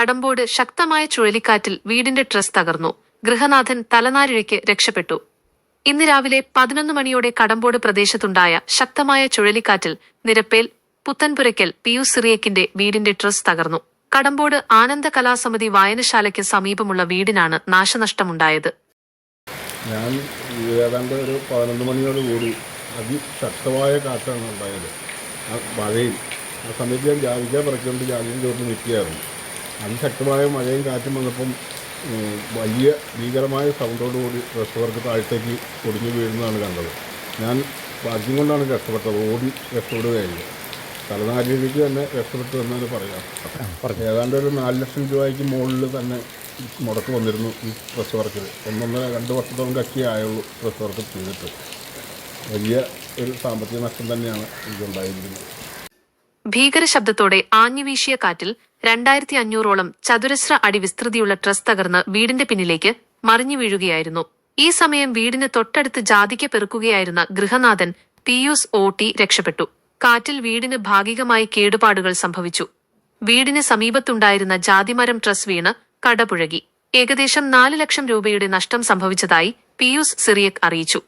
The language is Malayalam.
കടമ്പോട് ശക്തമായ ചുഴലിക്കാറ്റിൽ വീടിന്റെ ട്രസ് തകർന്നു. ഗൃഹനാഥൻ തലനാരിഴയ്ക്ക് രക്ഷപ്പെട്ടു. ഇന്ന് രാവിലെ പതിനൊന്ന് മണിയോടെ കടമ്പോട് പ്രദേശത്തുണ്ടായ ശക്തമായ ചുഴലിക്കാറ്റിൽ നിരപ്പേൽ പുത്തൻപുരയ്ക്കൽ പിയു സിറിയക്കിന്റെ വീടിന്റെ ട്രസ് തകർന്നു. കടമ്പോട് ആനന്ദ കലാസമിതി വായനശാലയ്ക്ക് സമീപമുള്ള വീടിനാണ് നാശനഷ്ടമുണ്ടായത്. ഞാൻ ഏതാണ്ട് ഒരു പതിനൊന്ന് മണിയോട് കൂടി അതിശക്തമായ കാറ്റാണ് ഉണ്ടായത്. മഴയും ആ സമയത്ത് ഞാൻ ജാതിക്ക പറിച്ചുകൊണ്ട് ജാതിയും ചോർന്ന് നിൽക്കുകയായിരുന്നു. അതിശക്തമായ മഴയും കാറ്റും വന്നപ്പം വലിയ ഭീകരമായ സൗണ്ടോടുകൂടി റെസ്റ്റോർക്ക് താഴത്തേക്ക് ഒടിഞ്ഞു വീഴുന്നതാണ് കണ്ടത്. ഞാൻ ഭാഗ്യം കൊണ്ടാണ് രക്ഷപ്പെട്ടത്. ഓടി രക്ഷപ്പെടുകയായിരുന്നു. തലനാരിലേക്ക് തന്നെ രക്ഷപ്പെട്ടു എന്നാണ് പറയാം. ഏതാണ്ട് ഒരു നാല് ലക്ഷം രൂപയ്ക്ക് മുകളിൽ തന്നെ മുടക്ക് വന്നിരുന്നു ഈ പ്രസ് വർക്കിൽ ഒന്നൊന്നര രണ്ട് വർഷത്തോളം കക്കി ആയുള്ളൂ പ്രസ് വർക്ക് ചെയ്തിട്ട്. വലിയ ഒരു സാമ്പത്തിക നഷ്ടം തന്നെയാണ് ഇതുണ്ടായിരിക്കുന്നത്. ഭീകര ശബ്ദത്തോടെ ആഞ്ഞുവീശിയ കാറ്റിൽ രണ്ടായിരത്തി അഞ്ഞൂറോളം ചതുരശ്ര അടി വിസ്തൃതിയുള്ള ട്രസ് തകർന്ന് വീടിന്റെ പിന്നിലേക്ക് മറിഞ്ഞു വീഴുകയായിരുന്നു. ഈ സമയം വീടിന് തൊട്ടടുത്ത് ജാതിക്ക പെറുക്കുകയായിരുന്ന ഗൃഹനാഥൻ പിയൂസ് ഒ ടി രക്ഷപ്പെട്ടു. കാറ്റിൽ വീടിന് ഭാഗികമായി കേടുപാടുകൾ സംഭവിച്ചു. വീടിന് സമീപത്തുണ്ടായിരുന്ന ജാതിമരം ട്രസ് വീണ് കടപുഴകി. ഏകദേശം നാല് ലക്ഷം രൂപയുടെ നഷ്ടം സംഭവിച്ചതായി പിയൂസ് സിറിയക് അറിയിച്ചു.